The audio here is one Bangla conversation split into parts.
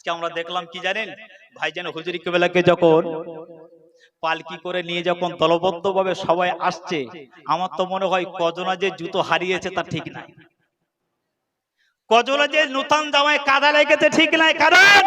আজকে আমরা দেখলাম কি জানেন? ভাইজান হুজুরি কেবেলাকে যখন পালকি করে নিয়ে যখন দলবদ্ধভাবে সবাই আসছে, আমার তো মনে হয় কজনা যে জুতো হারিয়েছে তা ঠিক নাই। কজনা যে নূতন জামায় কাদা লেগেছে, ঠিক নাই কারণ?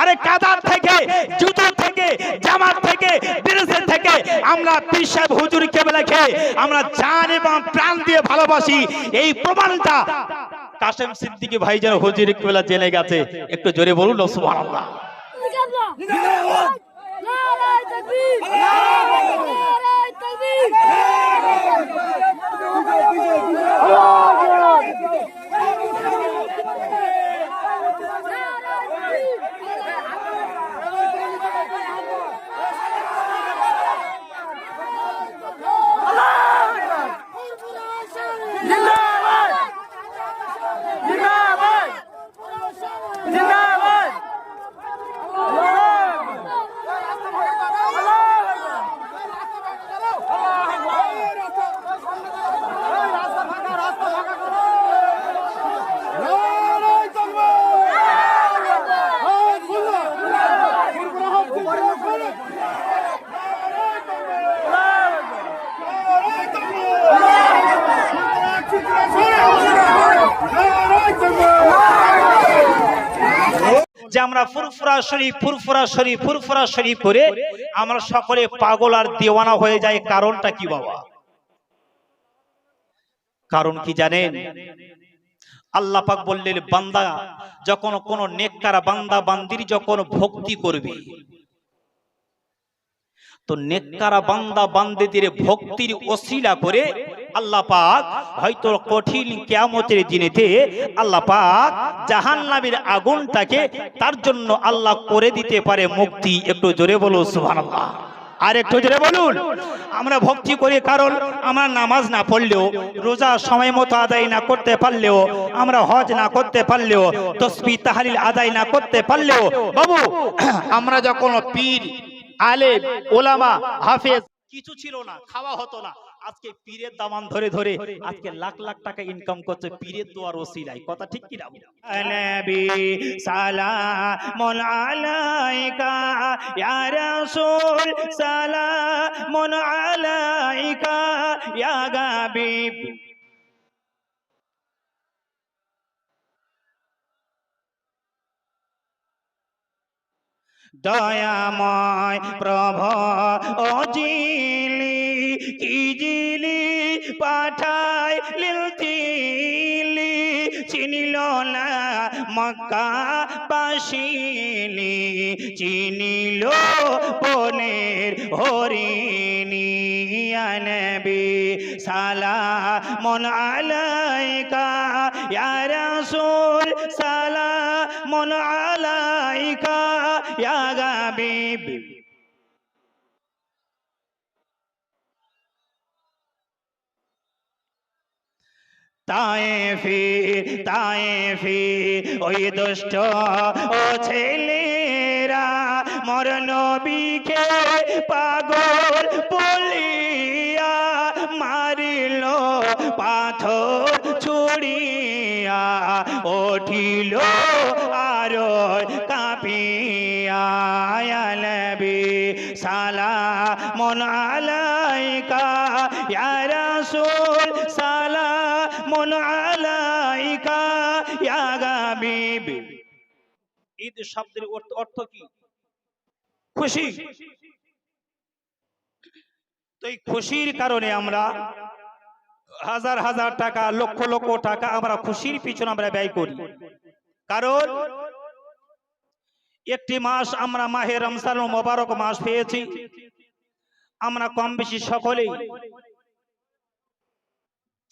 আরে কাদার থেকে, জুতো থেকে, জামার থেকে ড্রেসের থেকে আমরা পীর সাহেব হুজুর কেবলাকে আমরা জান এবং প্রাণ দিয়ে ভালোবাসি। এই প্রমাণটা কাসেম সিদ্দিকী ভাইজান হুজুর কেবলা জেনে গেছে। একটু জোরে বলুন সুবহানাল্লাহ। আমরা ফুরফুরা শরীফ ফুরফুরা শরীফ ফুরফুরা শরীফ করে আমরা সকলে পাগল আর দেওয়ানা হয়ে যায় কারণটা কি বাবা? কারণ কি জানেন? আল্লাহ পাক বললেন, বান্দা, যখন কোন নেককারা বান্দা বান্দির যখন ভক্তি করবে, তো নেককারা বান্দা বান্দিদের ভক্তির ওসিলা করে আল্লাহ পাক হয়তো কঠিন কিয়ামতের দিনেতে আল্লাহ পাক জাহান্নামের আগুনটাকে তার জন্য আল্লাহ করে দিতে পারে। মুক্তি একটু জোরে বলো সুবহানাল্লাহ। আর একটু জোরে বলুন। আমরা ভক্তি করি, কারণ আমরা নামাজ না পড়লেও, রোজা সময় মতো আদায় না করতে পারলেও, আমরা হজ না করতে পারলেও, তসবি তাহালিল আদায় না করতে পারলেও, বাবু, আমরা যখন পীর, আলেম, ওলামা, হাফেজ, কিছু ছিল না, খাওয়া হতো না। আজকে পীরের দামান ধরে ধরে আজকে লাখ লাখ টাকা ইনকাম করছে পীরের দোয়ার ওসিলায়। কথা ঠিক কি না নবী সালামুন আলাইকা ইয়া রাসূল সালামুন আলাইকা ইয়া হাবিব দয়াময় প্রভ, ও জিলি, কি জিলি পাঠাই লিলতিলি চিনিল না মক্কা বাসিনি চিনিল বনের হরিণী, আনবি সালামুন আলাইকা, ইয়া রাসূল, সালামুন আলাইকা। ইয়া হাবিব তায়েফি তায়েফি ওই দুষ্ট ও ছেলেরা মর নবীকে পাগল বলিয়া মারিল পাথর ছুড়িয়া উঠিল আর কাঁপিয়া আলাইকা, ইয়া রাসূল আলাইকা, ইয়া হাবিব। ঈদ শব্দের অর্থ কি? খুশি। তো এই খুশির কারণে আমরা হাজার হাজার টাকা, লক্ষ লক্ষ টাকা আমরা খুশির পিছনে আমরা ব্যয় করি। কারণ একটি মাস আমরা মাহে রমজান মোবারক মাস পেয়েছি। আমরা কম বেশি সকলেই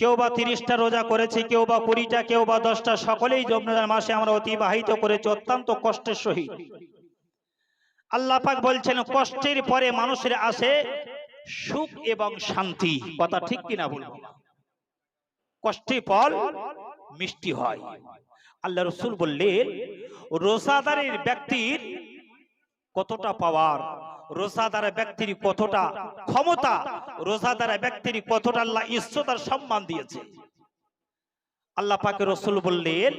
কেউ বা তিরিশটা রোজা করেছি, কেউ বা কুড়িটা, কেউ বা দশটা, সকলেই রমজান মাসে আমরা অতিবাহিত করেছি অত্যন্ত কষ্টের সহিত। আল্লাহ পাক বলছেন, কষ্টের পরে মানুষের আসে সুখ এবং শান্তি। কথা ঠিক কিনা বলব কষ্টের ফল মিষ্টি হয়। আল্লাহ রসুল বললেন রোসাদারের ব্যক্তির কতটা পাওয়ার রোজাদারা ব্যক্তির কতটা ক্ষমতা? রোজাদারা ব্যক্তির কতটা আল্লাহ ইজ্জতার সম্মান দিয়েছে? আল্লাহ পাকে রসুল বললেন,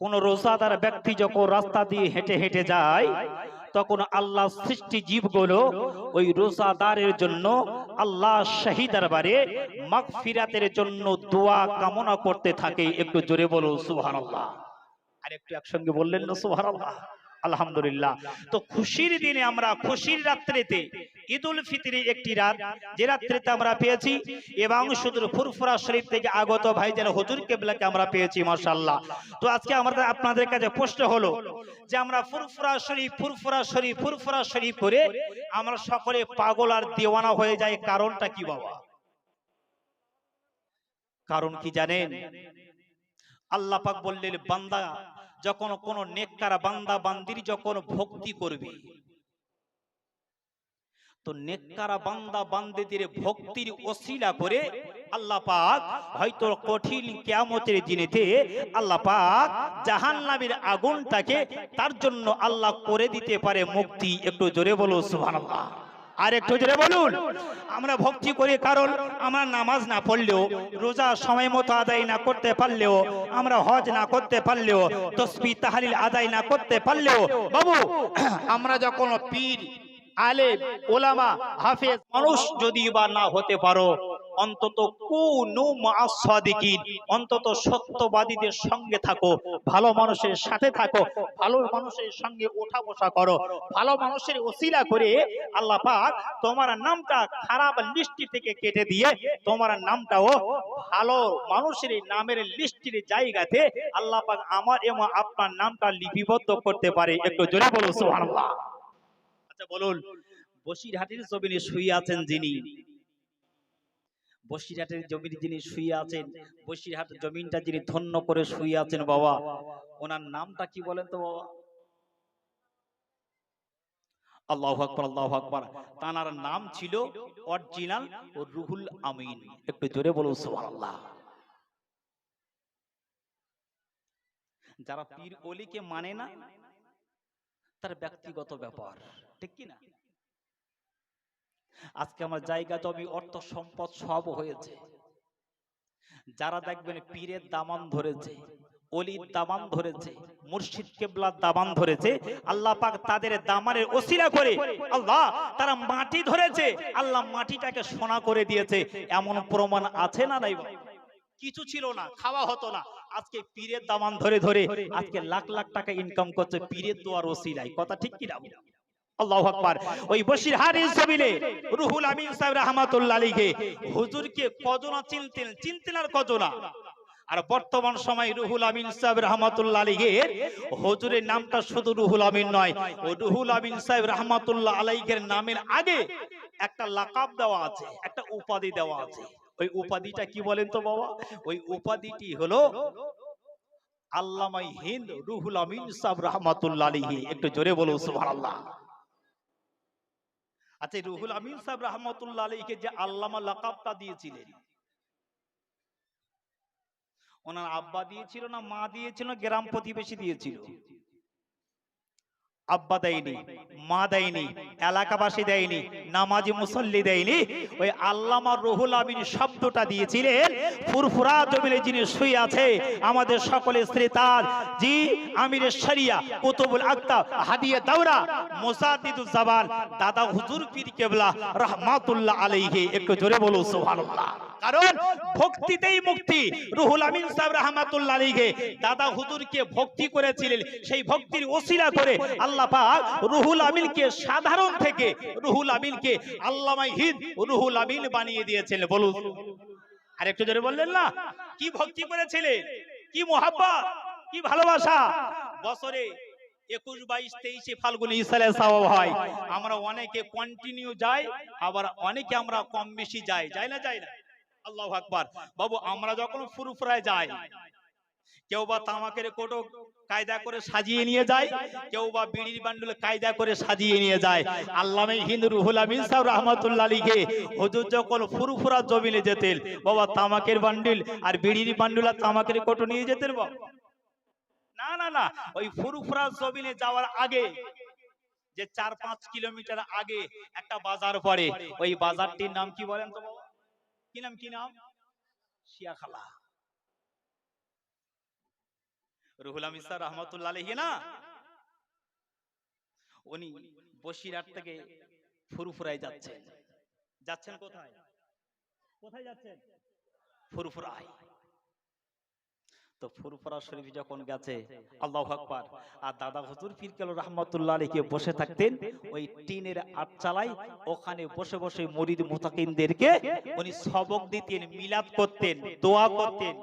কোন রোজাদার ব্যক্তি যখন রাস্তা দিয়ে হেঁটে হেঁটে যায় তখন আল্লাহ সৃষ্টি জীবগুলো ওই রোজাদারের জন্য আল্লাহ শাহিদার বারে মাগফিরাতের জন্য দোয়া কামনা করতে থাকে। একটু জোরে বলো, সুবহানাল্লাহ। আর একটু একসঙ্গে বললেন না, সুবহানাল্লাহ? আলহামদুলিল্লাহ। তো খুশির দিনে আমরা খুশির রাত্রিতে ঈদ উল ফিতরের একটি রাত, যে রাত্রিতে আমরা পেয়েছি, এবং শুধু ফুরফুরা শরীফ থেকে আগত ভাইজান হুজুর কেবলাকে আমরা পেয়েছি, মাশাআল্লাহ। তো আজকে আমাদের আপনাদের কাছে প্রশ্ন হলো যে আমরা ফুরফুরা শরীফ ফুরফুরা শরীফ ফুরফুরা শরীফ করে আমরা সকলে পাগল আর দেওয়ানা হয়ে যায় কারণটা কি বাবা? কারণ কি জানেন? আল্লাহ পাক বললেন, বান্দা যখন কোন নেককার বান্দা বান্দির যখন ভক্তি করবে, তো নেককারা বান্দা বান্দিদের ভক্তির ওসিলা করে আল্লাহ পাক হয়তো কঠিন কিয়ামতের দিনেতে আল্লাহ পাক জাহান্নামের আগুনটাকে তার জন্য আল্লাহ করে দিতে পারে মুক্তি। একটু জোরে বলো, সুবহানাল্লাহ। আর একটু জোরে বলুন। আমরা ভক্তি করি কারণ আমরা নামাজ না পড়লেও, রোজা সময় মতো আদায় না করতে পারলেও, আমরা হজ না করতে পারলেও, তসবি তাহালিল আদায় না করতে পারলেও, বাবু, আমরা যখন পীর, আলেম, ওলামা, হাফেজ, মানুষ যদি বা না হতে পারো অন্তত কুনু মাসাদিকিন অন্তত সত্যবাদীদের সঙ্গে থাকো, ভালো মানুষের সাথে থাকো, ভালো মানুষের সঙ্গে ওঠা বসা করো, ভালো মানুষের ওসিলা করে আল্লাহ পাক তোমার নামটা খারাপ লিস্টি থেকে কেটে দিয়ে তোমার নামটাও ভালো মানুষের নামের লিস্টির জায়গাতে আল্লাহ পাক আমার এবং আপনার নামটা লিপিবদ্ধ করতে পারে। একটু জোরে বলো সুবহানাল্লাহ। আচ্ছা বলুন, বসিরহাটের জমিনে শুয়ে আছেন যিনি বসিরহাটের জমির যিনি শুয়ে আছেন, বসিরহাট জমিনটা যিনি ধন্য করে শুয়ে আছেন বাবা, ওনার নামটা কি বলেন তো বাবা? আল্লাহ আকবর আল্লাহ আকবর। তানার নাম ছিল অরিজিনাল ও রুহুল আমিন। একটু জোরে বলো সুবহানাল্লাহ। যারা পীর অলিকে মানে না, তার ব্যক্তিগত ব্যাপার, ঠিক কি না? আজকে আমার জায়গা জমি অর্থ সম্পদ সব হয়েছে। যারা দেখবেন পীরের দামান ধরেছে, অলির দামান ধরেছে, মুর্শিদ কেবলার দামান ধরেছে, আল্লাহ পাক তাদের দামানের ওসিলা করে আল্লাহ তারা মাটি ধরেছে, আল্লাহ মাটিটাকে সোনা করে দিয়েছে। এমন প্রমাণ আছে না নাই? কিছু ছিল না, খাওয়া হতো না। আজকে পীরের দামান ধরে ধরে আজকে লাখ লাখ টাকা ইনকাম করছে, পীরের দোয়ার ওসিলায়। কথা ঠিক কি না আল্লাহু আকবার। ওই বসিরহাটের জমিনে রুহুল আমিন সাহেব রাহমাতুল্লাহ আলাইহি হুজুরকে কজনা চিনতেন চিনতেন আর কজনা। আর বর্তমান সময় রুহুল আমিন সাহেব রহমাতুল্লাহ আলাইহির হুজুরের নামটা শুধু রুহুল আমিন নয়, ও রুহুল আমিন সাহেব রহমাতুল্লাহ আলাইহির নামের আগে একটা লাকাব দেওয়া আছে, একটা উপাধি দেওয়া আছে। ওই উপাধিটা কি বলেন তো বাবা? ওই উপাধিটি হলো আল্লামাই হিন্দ রুহুল আমিন সাহেব রহমাতুল্লাহ আলাইহি। একটু জোরে বলো সুবহানাল্লাহ। আচ্ছা রুহুল আমিন সাহেব রহমতুল্লাহ আলীকে যে আল্লামা লাকাবটা দিয়েছিলেন। ওনার আব্বা দিয়েছিল না মা দিয়েছিল গ্রাম প্রতিবেশী দিয়েছিল? আব্বা দেয়নি, মা দেয়নি, এলাকাবাসী দেয়নি, নামাজি মুসল্লি দেয়নি। ওই আল্লামা রুহুল আমিন শব্দটা দিয়েছিলেন, ফুরফুরা জমিনে যিনি শুয়ে আছে, আমাদের সকলের স্ত্রী তার, জি আমির শরিয়া, কুতুবুল আক্তা, হাদিয়া দাওরা মুসাদ্দিদুজ জাবাল দাদা হুজুর পীর কেবলা, রহমাতুল্লাহ আলাইহি, একটু জোরে বলো সুবহানাল্লাহ। কারণ ভক্তিতেই মুক্তি, রুহুল আমিন সাহেব রহমাতুল্লাহ আলাইহি, দাদা হুজুরকে ভক্তি করেছিলেন, সেই ভক্তির ওসিলা করে আল্লাহ পাক রুহুল আমিনকে সাধারণ থেকে রুহুল আমিনকে আল্লামাই হিদ রুহুল আমিন বানিয়ে দিয়েছিলেন। বলুন। আর একটু জোরে বললেন না? কি ভক্তি করেছিলেন? কি মোহাব্বত কি ভালোবাসা? বছরে একুশ, বাইশ, তেইশে ফাল্গুন ইসালে সাওয়াব হয়। আমরা অনেকে কন্টিনিউ যাই, আবার অনেকে আমরা কম বেশি যাই। যাই না যাই না? আল্লাহ আকবার। বাবু, আমরা যখন ফুরফুরায় যাই কেউ বা তামাকের কোটো কায়দা করে সাজিয়ে নিয়ে যায়, কেউ বা বিড়ির বান্ডুল কায়দা করে সাজিয়ে নিয়ে যায়। আল্লামে হিন্দু রুহুল আমিন সাহেব রহমাতুল্লাহ আলীকে হুজুর যখন ফুরফুরা জমিনে যেতেন, বাবা তামাকের বান্ডিল আর বিড়ির বান্ডুল তামাকের কোটো নিয়ে যেতেন বাবা। না না না, ওই ফুরফুরা জমিনে যাওয়ার আগে, যে চার পাঁচ কিলোমিটার আগে একটা বাজার পড়ে, ওই বাজারটির নাম কি বলেন তো বাবা? কি নাম কি নাম? শিয়াখালা। রুহুল আমিন স্যার রহমতুল্লাহ আলহী না? উনি বসিরহাট থেকে ফুরফুরায় যাচ্ছেন। যাচ্ছেন কোথায়? কোথায় যাচ্ছেন? ফুরফুরায়। তো ফুরফুরা শরীফ যখন গেছে আল্লাহ আকবার আর দাদা হুজুর পীর কেল রহমতুল্লাহ আলীকে বসে থাকতেন ওই টিনের আটচালায় ওখানে বসে বসে মরিদ মুতাকিনদেরকে উনি সবক দিতেন মিলাপ করতেন দোয়া করতেন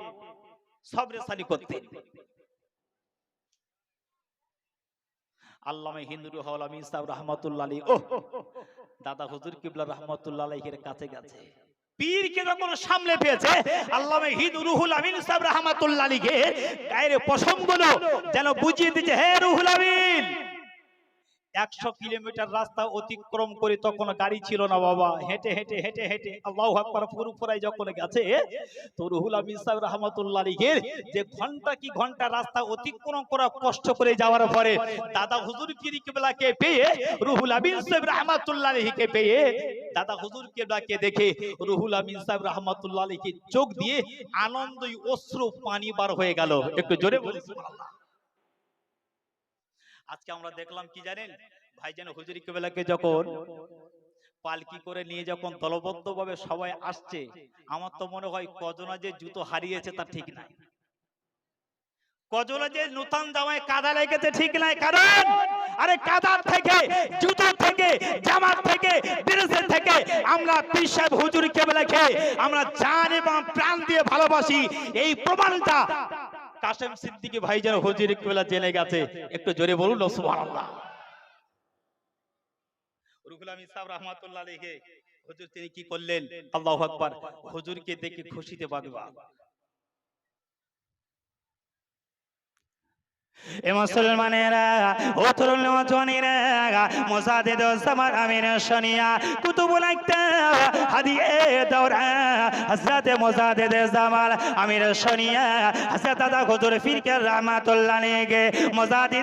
সব রেসানি করতেন। আল্লামা হিন্দুর আমি সাহেব রহমতুল্লাহ আলী ও দাদা হুজুর কিবলা রহমতুল্লাহ আলহের কাছে গেছে। পীরকে যখন সামনে পেয়েছে হিদ রুহুল আমিন যেন বুঝিয়ে রুহুল আমিন! একশো কিলোমিটার রাস্তা অতিক্রম করে তখন গাড়ি ছিল না বাবা। হেঁটে হেঁটে হেঁটে হেঁটে। আল্লাহ আকবার ফুরফুরাই যখন গেছে তো রুহুল আমিন সাহেব রহমতুল্লাহ যে ঘণ্টা কি ঘণ্টা রাস্তা অতিক্রম করা কষ্ট করে যাওয়ার পরে দাদা হুজুর কিরি কেবলাকে পেয়ে রুহুল আমিন সাহেব রহমতুল্লাহ পেয়ে দাদা হুজুর কেবলাকে দেখে রুহুল আমিন সাহেব রহমতুল্লাহ চোখ দিয়ে আনন্দই অশ্রু পানি বার হয়ে গেল। একটু জোরে বলি সুবহানাল্লাহ। আজকে আমরা দেখলাম কি জানেন? ভাইজান হুজুরি কেবেলাকে যখন পালকি করে নিয়ে যখন দলবদ্ধ ভাবে সবাই আসছে, আমার তো মনে হয় কজনা যে জুতো হারিয়েছে তা ঠিক নাই। কজনা যে নূতন জামায় কাদা লেগেছে ঠিক নাই, কারণ আরে কাদার থেকে, জুতো থেকে জামার থেকে ড্রেসের থেকে আমরা পীর সাহেব হুজুর আমরা জান এবং প্রাণ দিয়ে ভালোবাসি। এই প্রমাণটা কাশেম সিদ্দিকী ভাইজান হুজুর কেবেলা জেনে গেছে, একটু জোরে বলুন সুবহানাল্লাহ। রুহুল আমিন সাহেব রহমাতুল্লাহ আলাইহি, হুজুর তিনি কি করলেন? আল্লাহু আকবার দেখে খুশিতে এ মুসলমানেরা কুতুবুল হাদিয়ে দৌড়া হযরত মোজাদে দেজামাল আমির শনিয়া হজরত দাদা হুজুর ফিরকে রহমাতুল্লাহ নেগে মোসাদে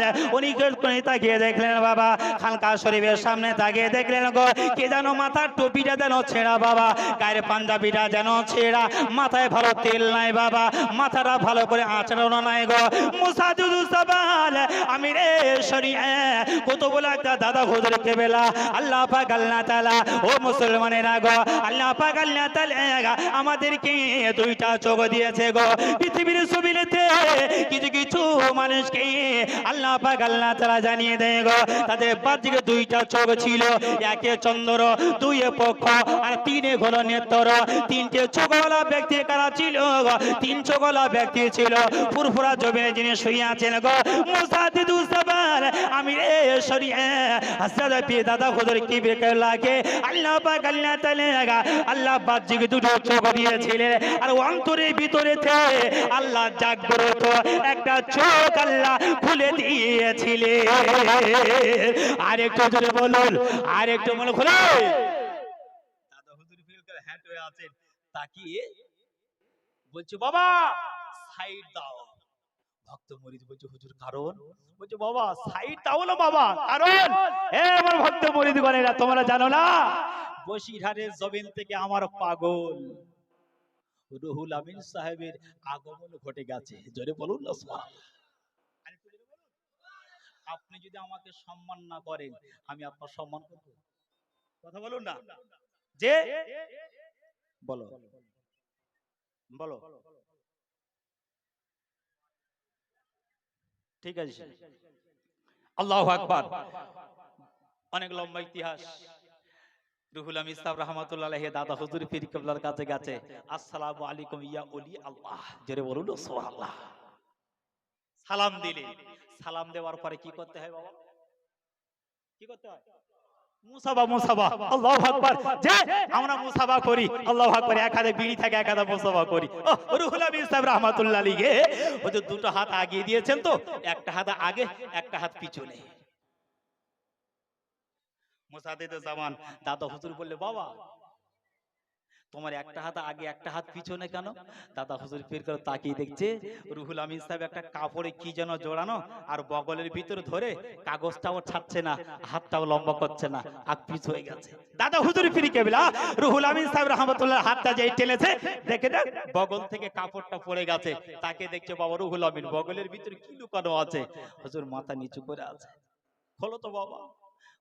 দোস্তামার উনি কোনি তাকিয়ে দেখলেন বাবা? খানকা শরীফের সামনে তাকিয়ে দেখলেন গো। কে যেন মাথার টুপিটা যেন ছেঁড়া বাবা? গায়ের পাঞ্জাবিটা যেন ছেঁড়া। মাথায় ভালো তেল নাই বাবা। মাথাটা ভালো করে আচরণ নাই গো। আমি রে একটা দাদা আল্লাহ ও মুসলমানেরা গো, আল্লাহ আমাদেরকে দুইটা চোখ দিয়েছে গো। পৃথিবীর সুবিনেতে কিছু কিছু মানুষকে আল্লাহ পাক আল্লাহ তাআলা জানিয়ে দেয় গো, তাদের বাহ্যিক দুইটা চোখ ছিল, একে চন্দ্র, দুইয়ে পক্ষ, আর তিনে হলো নেত্র তিনটে চোখওয়ালা ব্যক্তি কারা ছিল গো? তিন চোখওয়ালা ব্যক্তি ছিল। ফুরফুরা জমিনে যিনি শুয়ে আছেন গো মুসাদিদু সাবার আমি রে সরিয়ে হাসরাত পি দাদা হুজুর কি বেকার লাগে? আল্লাহ পাক আল্লাহ তাআলা আল্লাহ বাহ্যিক দুটো চোখ দিয়েছিলেন, আর অন্তরের ভিতরে আল্লাহ জাগ্রত। একটা চোখ আল্লাহ খুলে দিয়েছিলেন আর একটু জোরে বলুন আর একটু মনে খুলে দাদা হুজুর ফিল করে হ্যাট হয়ে আছেন। তাকিয়ে বলছে বাবা সাইড দাও। ভক্ত মরিদ বলছে হুজুর কারণ? বলছে বাবা সাইড দাও না বাবা কারণ? এ আমার ভক্ত মরিদ গণেরা তোমরা জানো না? বসিরহাটের জমিন থেকে আমার পাগল। রুহুল আমিন সাহেবের আগমন ঘটে গেছে। জোরে বলুন না সুবহানাল্লাহ। আরেকটু জোরে বলুন। আপনি যদি আমাকে সম্মান না করেন, আমি আপনার সম্মান করব। কথা বলুন না? যে বলো। বলো। ঠিক আছে আল্লাহ আকবার। অনেক লম্বা ইতিহাস। রুহুল আমিন সাহেব রহমাতুল্লাহ দাদা হুজুর পীর কাছে গেছে। আসসালামু আলাইকুম ইয়া ওলি আল্লাহ। জোরে বলুন, সুবহানাল্লাহ। সালাম দিলে। সালাম দেওয়ার পরে কি করতে হয় বাবা? কি করতে হয়? যে বিড়ি থাকে, এক হাতে করি। ও রুহুল আমিন সাহেব রাহমাতুল্লাহ আলাইহি। ওদের দুটো হাত আগিয়ে দিয়েছেন তো, একটা হাত আগে, একটা হাত জামান, দাদা হুজুর বললে, বাবা তোমার একটা হাত আগে একটা হাত পিছনে কেন? দাদা হুজুর পীর করে তাকিয়ে দেখছে রুহুল আমিন সাহেব একটা কাপড়ে কি যেন জোড়ানো আর বগলের ভিতরে ধরে কাগজটাও ছাড়ছে না হাতটাও লম্বা করছে না আগ পিছ হয়ে গেছে। দাদা হুজুর পীর কেবলা রুহুল আমিন সাহেব রহমতুল্লাহ হাতটা যেই টেনেছে দেখে দেখ বগল থেকে কাপড়টা পড়ে গেছে। তাকে দেখছে বাবা রুহুল আমিন বগলের ভিতরে কি লুকানো আছে। হুজুর মাথা নিচু করে আছে। খোলো তো বাবা।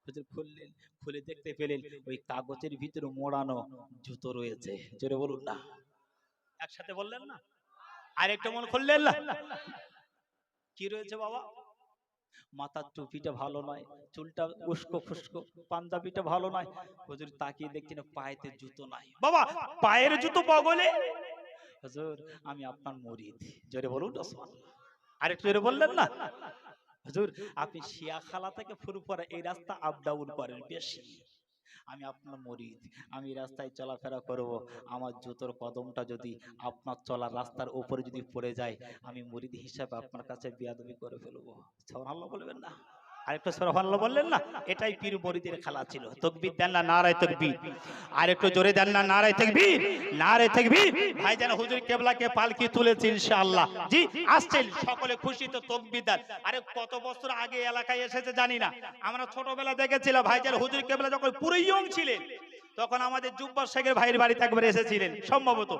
হুজুর খুললেন খুলে দেখতে পেলেন ওই কাগজের ভিতরে মোড়ানো জুতো রয়েছে। জোরে বলুন না। একসাথে বললেন না? আর একটা মন খুললেন না? কি রয়েছে বাবা? মাথার টুপিটা ভালো নয় চুলটা উস্কো খুস্কো পাঞ্জাবিটা ভালো নয়। হুজুর তাকিয়ে দেখছেন পায়েতে জুতো নাই। বাবা পায়ের জুতো বগলে? হুজুর আমি আপনার মরিদ। জোরে বলুন ওসমান আরেকটু জোরে বললেন না? হুজুর, আপনি শিয়া খালা থেকে ফুরুপরা এই রাস্তা আপ ডাউন করেন বেশি। আমি আপনার মরিদ, আমি রাস্তায় চলাফেরা করব। আমার জুতোর কদমটা যদি আপনার চলার রাস্তার উপরে যদি পড়ে যায়, আমি মরিদ হিসাবে আপনার কাছে বিয়াদবি করে ফেলব। সোহানাল্লাহ বলবেন না। এটাই খেলা ছিল। না জোরে দেন না ভাইজান হুজুর কেবলাকে পালকি আসছেন। সকলে খুশি তো আরে কত বছর আগে এলাকায় এসেছে আমরা ছোটবেলা দেখেছিলাম ভাইজান হুজুর কেবলা যখন পুরো ইয়ং ছিলেন, তখন আমাদের জুব্বার শেখের ভাইয়ের বাড়িতে একবার এসেছিলেন, সম্ভবত।